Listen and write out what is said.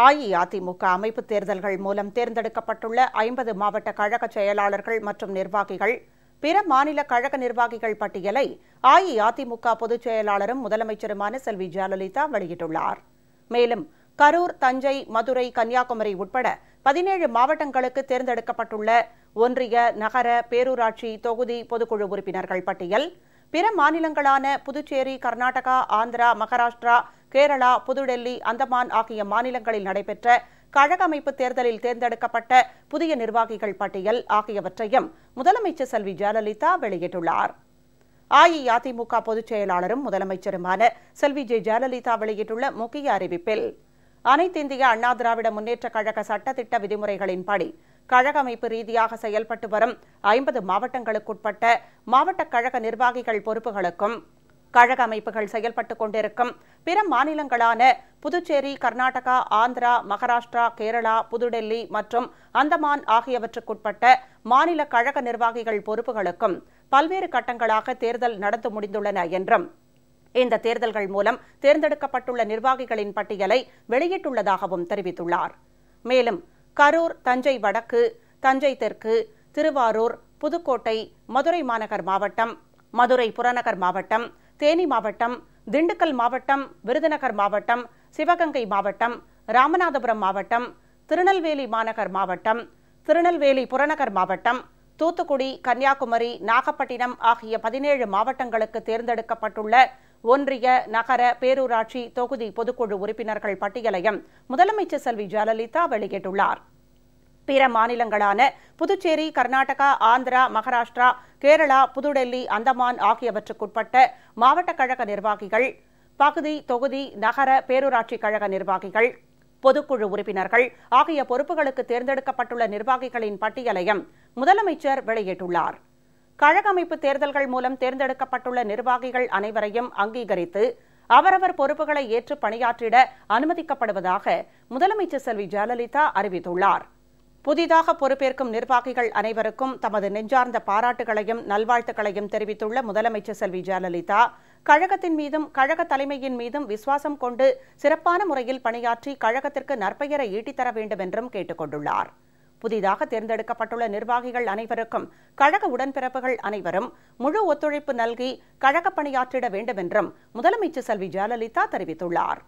அஇஅதிமுக அமைப்பு தேர்தல்கள் மூலம் தேர்ந்தெடுக்கப்பட்டுள்ள ஐம்பது மாவட்ட கழக செயலாளர்கள் மற்றும் நிர்வாகிகள் பிற மாநில கழக நிர்வாகிகள் பட்டியலை அஇஅதிமுக பொதுச் செயலாளரும் முதலமைச்சருமான செல்வி ஜெயலலிதா வெளியிட்டுள்ளார். மேலும் கரூர் தஞ்சை மதுரை கன்னியாகுமரி உட்பட பதினேழு மாவட்டங்களுக்கு தேர்ந்தெடுக்கப்பட்டுள்ள ஒன்றிய நகர பேரூராட்சி தொகுதி பொதுக்குழு உறுப்பினர்கள் பட்டியல் பிற மாநிலங்களான புதுச்சேரி கர்நாடகா ஆந்திரா மகாராஷ்டிரா கேரளா புதுடெல்லி அந்தமான் ஆகிய மாநிலங்களில் நடைபெற்ற கழக அமைப்பு தேர்தலில் தேர்ந்தெடுக்கப்பட்ட புதிய நிர்வாகிகள் பட்டியல் ஆகியவற்றையும் முதலமைச்சர் செல்வி ஜெயலலிதா வெளியிட்டுள்ளார். அஇஅதிமுக பொதுச் செயலாளரும் முதலமைச்சருமான செல்வி ஜெ ஜெயலலிதா வெளியிட்டுள்ள முக்கிய அறிவிப்பில் அனைத்திந்திய அண்ணா திராவிட முன்னேற்ற கழக சட்டத்திட்ட விதிமுறைகளின்படி கழக அமைப்பு ரீதியாக செயல்பட்டு வரும் ஐம்பது மாவட்டங்களுக்குட்பட்ட மாவட்ட கழக நிர்வாகிகள் பொறுப்புகளுக்கும் கழக அமைப்புகள் செயல்பட்டுக் கொண்டிருக்கும் பிற மாநிலங்களான புதுச்சேரி கர்நாடகா ஆந்திரா மகாராஷ்டிரா கேரளா புதுடெல்லி மற்றும் அந்தமான் ஆகியவற்றுக்குட்பட்ட மாநில கழக நிர்வாகிகள் பொறுப்புகளுக்கும் பல்வேறு கட்டங்களாக தேர்தல் நடந்து முடிந்துள்ளன என்றும் இந்த தேர்தல்கள் மூலம் தேர்ந்தெடுக்கப்பட்டுள்ள நிர்வாகிகளின் பட்டியலை வெளியிட்டுள்ளதாகவும் தெரிவித்துள்ளார். மேலும் கரூர் தஞ்சை வடக்கு தஞ்சை தெற்கு திருவாரூர் புதுக்கோட்டை மதுரை மாநகர் மாவட்டம் மதுரை புறநகர் மாவட்டம் தேனி மாவட்டம் திண்டுக்கல் மாவட்டம் விருதுநகர் மாவட்டம் சிவகங்கை மாவட்டம் ராமநாதபுரம் மாவட்டம் திருநெல்வேலி மாநகர் மாவட்டம் திருநெல்வேலி புறநகர் மாவட்டம் தூத்துக்குடி கன்னியாகுமரி நாகப்பட்டினம் ஆகிய பதினேழு மாவட்டங்களுக்கு தேர்ந்தெடுக்கப்பட்டுள்ள ஒன்றிய நகர பேரூராட்சி தொகுதி பொதுக்குழு உறுப்பினர்கள் பட்டியலையும் முதலமைச்சர் செல்வி ஜெயலலிதா வெளியிட்டுள்ளார். பிற மாநிலங்களான புதுச்சேரி கர்நாடகா ஆந்திரா மகாராஷ்டிரா கேரளா புதுடெல்லி அந்தமான் ஆகியவற்றுக்குட்பட்ட மாவட்ட கழக நிர்வாகிகள் பகுதி தொகுதி நகர பேரூராட்சி கழக நிர்வாகிகள் பொதுக்குழு உறுப்பினர்கள் ஆகிய பொறுப்புகளுக்கு தேர்ந்தெடுக்கப்பட்டுள்ள நிர்வாகிகளின் பட்டியலையும் முதலமைச்சர் வெளியிட்டுள்ளார். கழக அமைப்பு தேர்தல்கள் மூலம் தேர்ந்தெடுக்கப்பட்டுள்ள நிர்வாகிகள் அனைவரையும் அங்கீகரித்து அவரவர் பொறுப்புகளை ஏற்று பணியாற்றிட அனுமதிக்கப்படுவதாக முதலமைச்சர் செல்வி ஜெயலலிதா அறிவித்துள்ளார். புதிதாக பொறுப்பேற்கும் நிர்வாகிகள் அனைவருக்கும் தமது நெஞ்சார்ந்த பாராட்டுகளையும் நல்வாழ்த்துக்களையும் தெரிவித்துள்ள முதலமைச்சர் செல்வி ஜெயலலிதா கழகத்தின் மீதும் கழக தலைமையின் மீதும் விசுவாசம் கொண்டு சிறப்பான முறையில் பணியாற்றி கழகத்திற்கு நற்பெயரை ஈட்டித்தர வேண்டும் என்றும் கேட்டுக் கொண்டுள்ளார் புதிதாக தேர்ந்தெடுக்கப்பட்டுள்ள நிர்வாகிகள் அனைவருக்கும் கழக உடன்பிறப்புகள் அனைவரும் முழு ஒத்துழைப்பு நல்கி கழக பணியாற்றிட வேண்டும் என்றும் முதலமைச்சர் செல்வி ஜெயலலிதா தெரிவித்துள்ளார்.